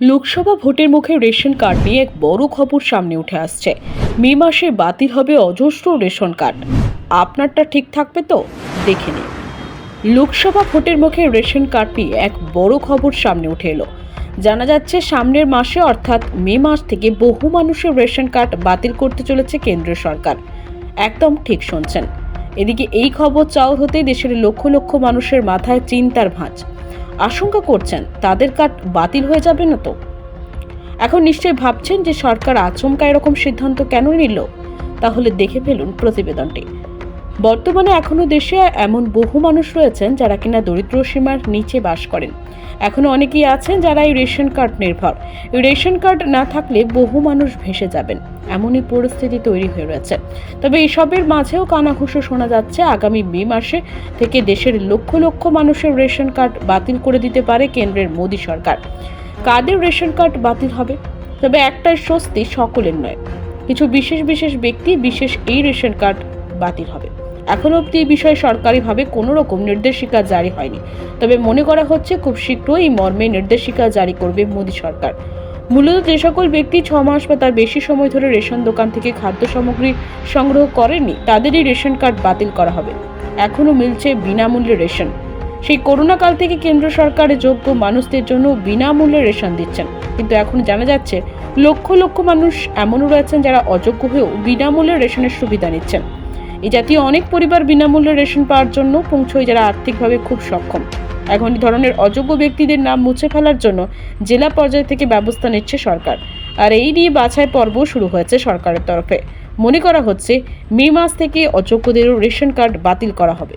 লোকসভা ভোটের মুখে ration card নিয়ে এক বড় খবর সামনে উঠে আসছে। মে মাসে বাতিল হবে অজস্র রেশন কার্ড। আপনারটা ঠিক থাকবে তো? দেখে নিন। লোকসভা ভোটের মুখে রেশন কার্ড নিয়ে এক বড় খবর সামনে উঠে এলো। জানা যাচ্ছে, সামনের মাসে অর্থাৎ মে মাস থেকে বহু মানুষের রেশন কার্ড বাতিল করতে চলেছে কেন্দ্রীয় সরকার। একদম ঠিক শুনছেন। এদিকে এই খবর চাউর হতেই দেশের লক্ষ লক্ষ মানুষের মাথায় চিন্তার ভাঁজ। আশঙ্কা করছেন, তাদের কার্ড বাতিল হয়ে যাবে না তো? এখন নিশ্চয়ই ভাবছেন যে সরকার আচমকা এরকম সিদ্ধান্ত কেন নিল? তাহলে দেখে ফেলুন প্রতিবেদনটি। বর্তমানে এখনও দেশে এমন বহু মানুষ রয়েছেন যারা কিনা দরিদ্র সীমার নিচে বাস করেন। এখনও অনেকেই আছেন যারা এই রেশন কার্ড নির্ভর। এই রেশন কার্ড না থাকলে বহু মানুষ ভেসে যাবেন। এমনই পরিস্থিতি তৈরি হয়ে রয়েছে। তবে এসবের মাঝেও কানাঘুষো শোনা যাচ্ছে, আগামী মে মাসে থেকে দেশের লক্ষ লক্ষ মানুষের রেশন কার্ড বাতিল করে দিতে পারে কেন্দ্রের মোদী সরকার। কাদের রেশন কার্ড বাতিল হবে? তবে একটাই স্বস্তি সকলের নয়। কিছু বিশেষ বিশেষ ব্যক্তি বিশেষ এই রেশন কার্ড বাতিল হবে। এখনও অবধি এই বিষয়ে সরকারিভাবে কোনো রকম নির্দেশিকা জারি হয়নি। তবে মনে করা হচ্ছে খুব শীঘ্রই এই মর্মে নির্দেশিকা জারি করবে মোদী সরকার। মূলত যে সকল ব্যক্তি ছ মাস বা তার বেশি সময় ধরে রেশন দোকান থেকে খাদ্য সামগ্রী সংগ্রহ করেননি, তাদেরই রেশন কার্ড বাতিল করা হবে। এখনও মিলছে বিনামূল্যে রেশন। সেই করোনা কাল থেকে কেন্দ্র সরকার যোগ্য মানুষদের জন্য বিনামূল্যে রেশন দিচ্ছেন। কিন্তু এখন জানা যাচ্ছে, লক্ষ লক্ষ মানুষ এমনও রয়েছেন যারা অযোগ্য হয়েও বিনামূল্যে রেশনের সুবিধা নিচ্ছেন। এই জাতীয় অনেক পরিবার বিনামূল্যে রেশন পাওয়ার জন্য পৌঁছয় যারা আর্থিকভাবে খুব সক্ষম। এখন এই ধরনের অযোগ্য ব্যক্তিদের নাম মুছে ফেলার জন্য জেলা পর্যায় থেকে ব্যবস্থা নিচ্ছে সরকার। আর এই নিয়ে বাছাই পর্ব শুরু হয়েছে সরকারের তরফে। মনে করা হচ্ছে, মে মাস থেকে অযোগ্যদেরও রেশন কার্ড বাতিল করা হবে।